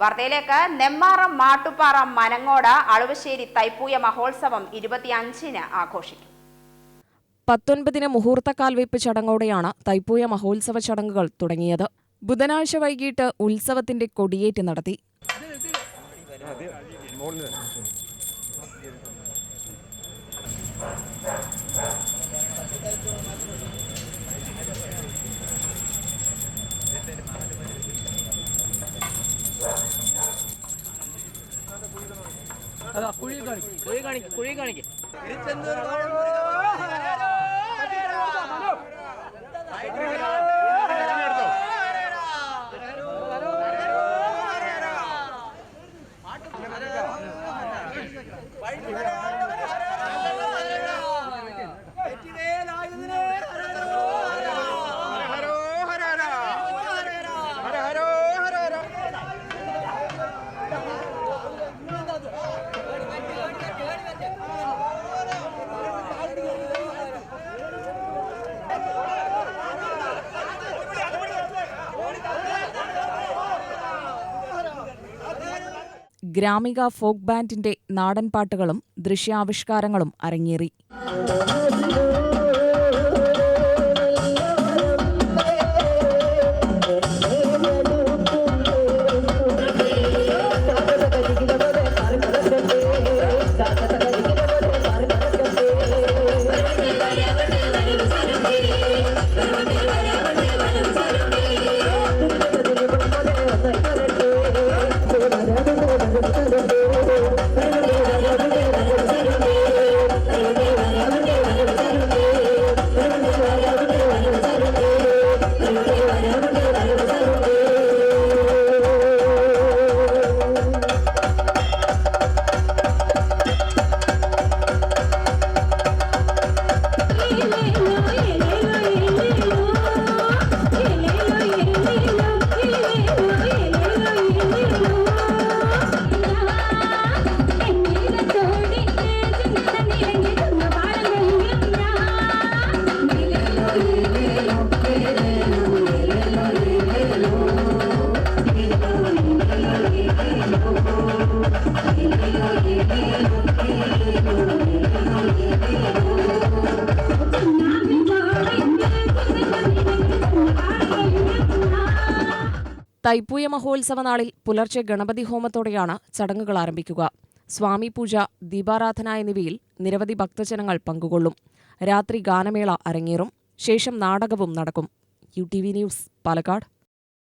വാർത്തയിലേക്ക് നെമ്മാറം മാട്ടുപ്പാറ മനങ്ങോട അളുവശ്ശേരി തൈപ്പൂയ മഹോത്സവം ഇരുപത്തിയഞ്ചിന് ആഘോഷിക്കും. പത്തൊൻപതിന് മുഹൂർത്തക്കാൽവയ്പ് ചടങ്ങോടെയാണ് തൈപ്പൂയ മഹോത്സവ ചടങ്ങുകൾ തുടങ്ങിയത്. ബുധനാഴ്ച വൈകിട്ട് ഉത്സവത്തിന്റെ കൊടിയേറ്റ് നടത്തി. അതാ കുഴി കാണിക്കും കുഴി കാണിക്കും കുഴി കാണിക്ക് ഗ്രാമിക ഫോക്ക് ബാൻഡിന്റെ നാടൻപാട്ടുകളും ദൃശ്യാവിഷ്കാരങ്ങളും അരങ്ങേറി. തൈപ്പൂയ മഹോത്സവ നാളിൽ പുലർച്ചെ ഗണപതി ഹോമത്തോടെയാണ് ചടങ്ങുകൾ ആരംഭിക്കുക. സ്വാമി പൂജ ദീപാരാധന എന്നിവയിൽ നിരവധി ഭക്തജനങ്ങൾ പങ്കുകൊള്ളും. രാത്രി ഗാനമേള അരങ്ങേറും. ശേഷം നാടകവും നടക്കും. U T V news Palakkad.